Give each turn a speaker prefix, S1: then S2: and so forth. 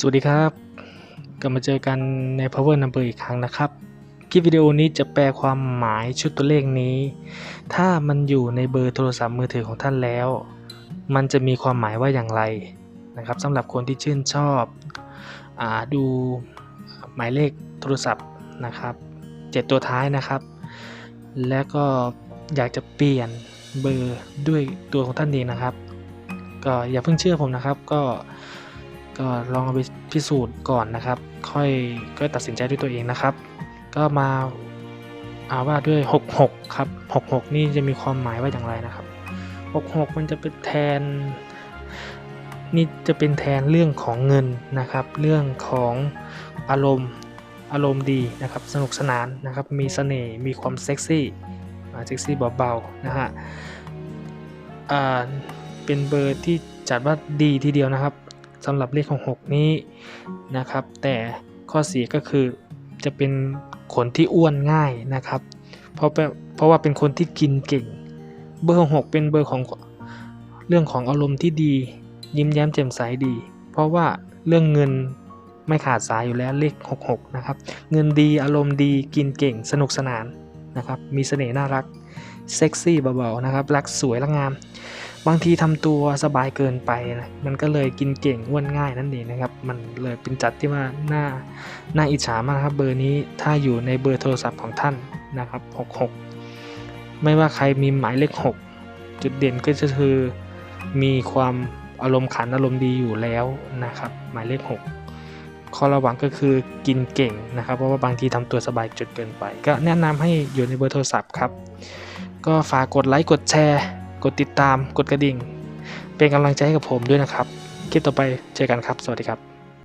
S1: สวัสดีครับกลับมาเจอกันใน Power Number อีกครั้งนะครับ คลิปวิดีโอนี้จะแปลความหมายชุดตัวเลขนี้ ถ้ามันอยู่ในเบอร์โทรศัพท์มือถือของท่านแล้ว มันจะมีความหมายว่าอย่างไรนะครับสำหรับคนที่ชื่นชอบอดูหมายเลขโทรศัพท์นะครับเจ็ดตัวท้ายนะครับ และก็อยากจะเปลี่ยนเบอร์ด้วยตัวของท่านเองนะครับ ก็อย่าเพิ่งเชื่อผมนะครับก็ ก็ลองเอาไปพิสูจน์ก่อนนะครับ ค่อยก็ตัดสินใจด้วยตัวเองนะครับ ก็มาเอาว่าด้วย 66 ครับ 66 นี่จะมีความหมายว่าอย่างไรนะครับ 66 มันจะเป็นแทน นี่จะเป็นแทนเรื่องของเงินนะครับ เรื่องของอารมณ์อารมณ์ดีนะครับ สนุกสนานนะครับ มีเสน่ห์ มีความเซ็กซี่เซ็กซี่เบาๆนะฮะอ่าเป็นเบอร์ที่จัดว่าดีทีเดียวนะครับ สำหรับเลขของ 6 นี้นะครับ แต่ข้อเสียก็คือจะเป็นคนที่อ้วนง่ายนะครับ เพราะเป็นเพราะว่าเป็นคนที่กินเก่ง เบอร์ 6 เป็นเบอร์ของเรื่องของอารมณ์ที่ดี ยิ้มแย้มแจ่มใสดี เพราะว่าเรื่องเงินไม่ขาดสายอยู่แล้วเลข 66 นะครับ เงินดีอารมณ์ดีกินเก่งสนุกสนาน นะครับ มีเสน่ห์น่ารัก เซ็กซี่เบาๆนะครับ รักสวยรักงาม บางทีทำตัวสบายเกินไปนะมันก็เลยกินเก่งอ้วนง่ายนั่นเองนะครับ มันเลยเป็นจัดที่ว่าหน่าหน่าอิจฉามากครับ เบอร์นี้ถ้าอยู่ในเบอร์โทรศัพท์ของท่านนะครับ 66 ไม่ว่าใครมีหมายเลข 6 จุดเด่นก็จะคือมีความอารมณ์ขันอารมณ์ดีอยู่แล้วนะครับ หมายเลข 6 ข้อระวังก็คือกินเก่งนะครับ เพราะว่าบางทีทำตัวสบายจนเกินไป ก็แนะนำให้อยู่ในเบอร์โทรศัพท์ครับ ก็ฝากกดไลค์กดแชร์ กดติดตาม กดกระดิ่ง เป็นกำลังใจให้กับผมด้วยนะครับ คลิปต่อไปเจอกันครับ สวัสดีครับ